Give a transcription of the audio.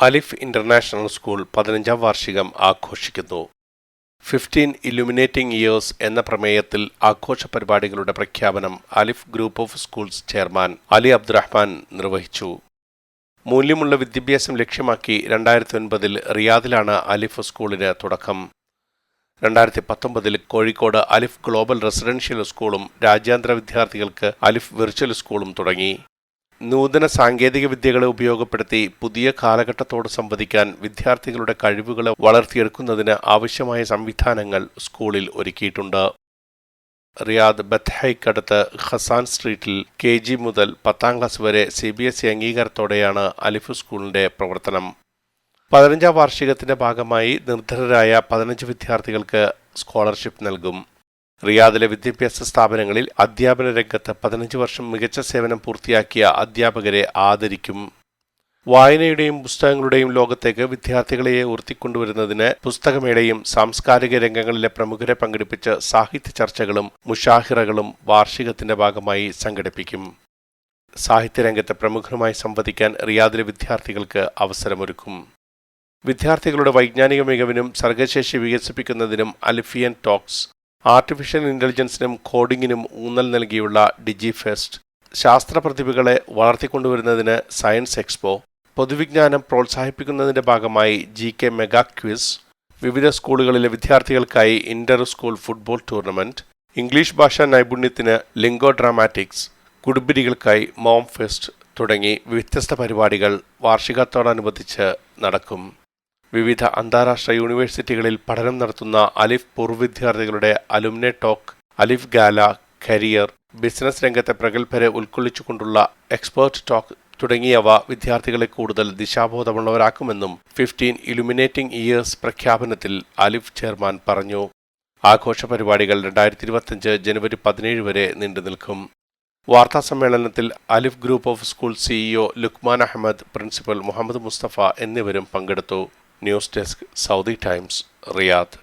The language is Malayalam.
അലിഫ് ഇന്റർനാഷണൽ സ്കൂൾ പതിനഞ്ചാം വാർഷികം ആഘോഷിക്കുന്നു. ഫിഫ്റ്റീൻ ഇലുമിനേറ്റിംഗ് ഇയേഴ്സ് എന്ന പ്രമേയത്തിൽ ആഘോഷ പരിപാടികളുടെ പ്രഖ്യാപനം Alif group of schools chairman Ali Abdurahman നിർവഹിച്ചു. മൂല്യമുള്ള വിദ്യാഭ്യാസം ലക്ഷ്യമാക്കി രണ്ടായിരത്തി ഒൻപതിൽ റിയാദിലാണ് അലിഫ് സ്കൂളിന് തുടക്കം. രണ്ടായിരത്തി പത്തൊമ്പതിൽ കോഴിക്കോട് അലിഫ് ഗ്ലോബൽ റെസിഡൻഷ്യൽ സ്കൂളും രാജ്യാന്തര വിദ്യാർത്ഥികൾക്ക് അലിഫ് വിർച്വൽ സ്കൂളും തുടങ്ങി. നൂതന സാങ്കേതിക വിദ്യകളെ ഉപയോഗപ്പെടുത്തി പുതിയ കാലഘട്ടത്തോട് സംവദിക്കാൻ വിദ്യാർത്ഥികളുടെ കഴിവുകളെ വളർത്തിയെടുക്കുന്നതിന് ആവശ്യമായ സംവിധാനങ്ങൾ സ്കൂളിൽ ഒരുക്കിയിട്ടുണ്ട്. റിയാദ് ബത്ഹയ്ക്കടുത്ത് ഖസാൻ സ്ട്രീറ്റിൽ കെ ജി മുതൽ പത്താം ക്ലാസ് വരെ സി ബി എസ് ഇ അംഗീകാരത്തോടെയാണ് അലിഫ് സ്കൂളിന്റെ പ്രവർത്തനം. പതിനഞ്ചാം വാർഷികത്തിന്റെ ഭാഗമായി നിർധനരായ പതിനഞ്ച് വിദ്യാർത്ഥികൾക്ക് സ്കോളർഷിപ്പ് നൽകും. റിയാദിലെ വിദ്യാഭ്യാസ സ്ഥാപനങ്ങളിൽ അധ്യാപന രംഗത്ത് പതിനഞ്ച് വർഷം മികച്ച സേവനം പൂർത്തിയാക്കിയ അധ്യാപകരെ ആദരിക്കും. വായനയുടെയും പുസ്തകങ്ങളുടെയും ലോകത്തേക്ക് വിദ്യാർത്ഥികളെ ഉയർത്തിക്കൊണ്ടുവരുന്നതിന് പുസ്തകമേളയും സാംസ്കാരിക രംഗങ്ങളിലെ പ്രമുഖരെ പങ്കെടുപ്പിച്ച് സാഹിത്യ ചർച്ചകളും മുഷാഹിറകളും വാർഷികത്തിന്റെ ഭാഗമായി സംഘടിപ്പിക്കും. സാഹിത്യരംഗത്തെ പ്രമുഖരുമായി സംവദിക്കാൻ റിയാദിലെ വിദ്യാർത്ഥികൾക്ക് അവസരമൊരുക്കും. വിദ്യാർത്ഥികളുടെ വൈജ്ഞാനിക മികവിനും സർഗശേഷി വികസിപ്പിക്കുന്നതിനും അലിഫിയൻ ടോക്സ് ആർട്ടിഫിഷ്യൽ ഇന്റലിജൻസിനും കോഡിങ്ങിനും ഊന്നൽ നൽകിയുള്ള ഡിജി ഫെസ്റ്റ് ശാസ്ത്ര പ്രതിഭകളെ വളർത്തിക്കൊണ്ടുവരുന്നതിന് സയൻസ് എക്സ്പോ പൊതുവിജ്ഞാനം പ്രോത്സാഹിപ്പിക്കുന്നതിന്റെ ഭാഗമായി ജി കെ മെഗാ ക്വിസ് വിവിധ സ്കൂളുകളിലെ വിദ്യാർത്ഥികൾക്കായി inter school football tournament English ഭാഷാ നൈപുണ്യത്തിന് ലിംഗോ ഡ്രാമാറ്റിക്സ് കുടുംബിനികൾക്കായി മോം ഫെസ്റ്റ് തുടങ്ങി വ്യത്യസ്ത പരിപാടികൾ വാർഷികത്തോടനുബന്ധിച്ച് നടക്കും. വിവിധ അന്താരാഷ്ട്ര യൂണിവേഴ്സിറ്റികളിൽ പഠനം നടത്തുന്ന അലിഫ് പൂർവ വിദ്യാർത്ഥികളുടെ alumni talk Alif gala career business രംഗത്തെ പ്രഗത്ഭരെ ഉൾക്കൊള്ളിച്ചുകൊണ്ടുള്ള എക്സ്പേർട്ട് ടോക്ക് തുടങ്ങിയവ വിദ്യാർത്ഥികളെ കൂടുതൽ ദിശാബോധമുള്ളവരാക്കുമെന്നും ഫിഫ്റ്റീൻ ഇലുമിനേറ്റിംഗ് ഇയേഴ്സ് പ്രഖ്യാപനത്തിൽ അലിഫ് ചെയർമാൻ പറഞ്ഞു. ആഘോഷ പരിപാടികൾ രണ്ടായിരത്തി ഇരുപത്തിയഞ്ച് ജനുവരി പതിനേഴ് വരെ നീണ്ടു നിൽക്കും. വാർത്താ സമ്മേളനത്തിൽ Alif group of school CEO Luqman Ahmed principal Muhammad Mustafa എന്നിവരും പങ്കെടുത്തു. News desk Saudi Times Riyadh.